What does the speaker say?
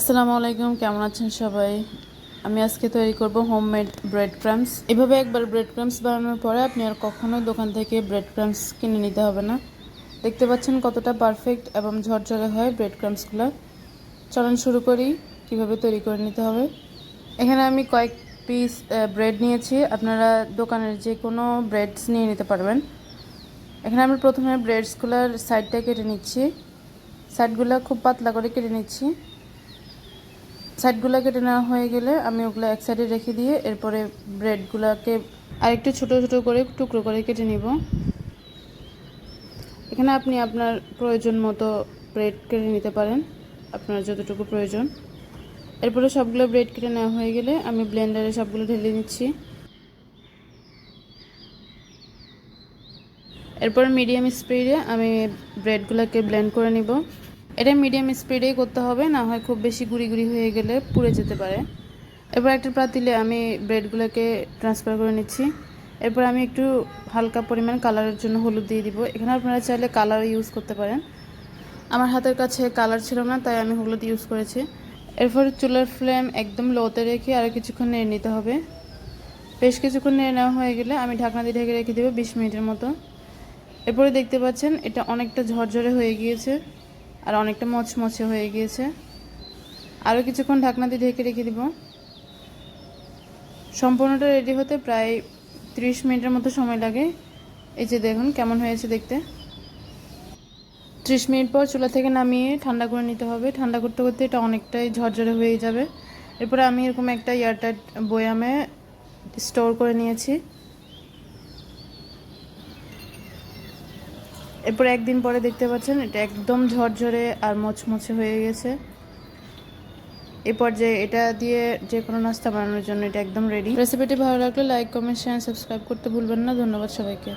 আসসালামু আলাইকুম, কেমন আছেন সবাই? আমি আজকে তৈরি করব হোমমেড ব্রেড ক্রামস এভাবে একবার ব্রেড ক্রামস বানানোর পরে আপনি আর কখনো দোকান থেকে ব্রেড ক্রামস কিনে নিতে হবে না। দেখতে পাচ্ছেন কতটা পারফেক্ট এবং ঝরঝরে হয় ব্রেড ক্রামসগুলো চলুন শুরু করি, কীভাবে তৈরি করে নিতে হবে। এখানে আমি কয়েক পিস ব্রেড নিয়েছি। আপনারা দোকানের যে কোনো ব্রেডস নিয়ে নিতে পারবেন। এখানে আমি প্রথমে ব্রেডসগুলোর সাইডটা কেটে নিচ্ছি। সাইডগুলো খুব পাতলা করে কেটে নিচ্ছি। সাইডগুলো কেটে নেওয়া হয়ে গেলে আমি ওগুলো এক সাইডে রেখে দিয়ে এরপরে ব্রেডগুলোকে আরেকটু ছোট ছোট করে টুকরো করে কেটে নিব। এখানে আপনি আপনার প্রয়োজন মতো ব্রেড কেটে নিতে পারেন, আপনার যতটুকু প্রয়োজন। এরপরে সবগুলো ব্রেড কেটে নেওয়া হয়ে গেলে আমি ব্লেন্ডারে সবগুলো ঢেলে নিচ্ছি। এরপর মিডিয়াম স্পিডে আমি ব্রেডগুলোকে ব্লেন্ড করে নিব। এটা মিডিয়াম স্পিডেই করতে হবে, না হয় খুব বেশি গুঁড়ি গুঁড়ি হয়ে গেলে পুড়ে যেতে পারে। এরপর একটা পাতিলে আমি ব্রেডগুলোকে ট্রান্সফার করে নিচ্ছি। এরপর আমি একটু হালকা পরিমাণ কালারের জন্য হলুদ দিয়ে দিব। এখানে আপনারা চাইলে কালার ইউজ করতে পারেন। আমার হাতের কাছে কালার ছিল না, তাই আমি হলুদ ইউজ করেছি। এরপর চুলার ফ্লেম একদম লোতে রেখে আরও কিছুক্ষণ নেড়ে নিতে হবে। বেশ কিছুক্ষণ নেড়ে নেওয়া হয়ে গেলে আমি ঢাকনা দিয়ে ঢেকে রেখে দেবো বিশ মিনিটের মতো। এরপরে দেখতে পাচ্ছেন এটা অনেকটা ঝরঝরে হয়ে গিয়েছে। আর অনেকটা মচমচে হয়ে গিয়েছে। আরও কিছুক্ষণ ঢাকনা দিয়ে ঢেকে রেখে দিব। সম্পূর্ণটা রেডি হতে প্রায় ত্রিশ মিনিটের মতো সময় লাগে। এই যে দেখুন, কেমন হয়েছে দেখতে। ত্রিশ মিনিট পর চুলা থেকে নামিয়ে ঠান্ডা করে নিতে হবে। ঠান্ডা করতে করতে এটা অনেকটাই ঝরঝরে হয়ে যাবে। এরপরে আমি এরকম একটা এয়ারটাইট বয়ামে স্টোর করে নিয়েছি। এরপর একদিন পরে দেখতে পাচ্ছেন, এটা একদম ঝরঝরে আর মচমচে হয়ে গেছে। এই পর্যায়ে এটা দিয়ে যে কোনো নাস্তা বানানোর জন্য এটা একদম রেডি রেসিপিটি ভালো লাগলে লাইক কমেন্ট শেয়ার সাবস্ক্রাইব করতে ভুলবেন না। ধন্যবাদ সবাইকে।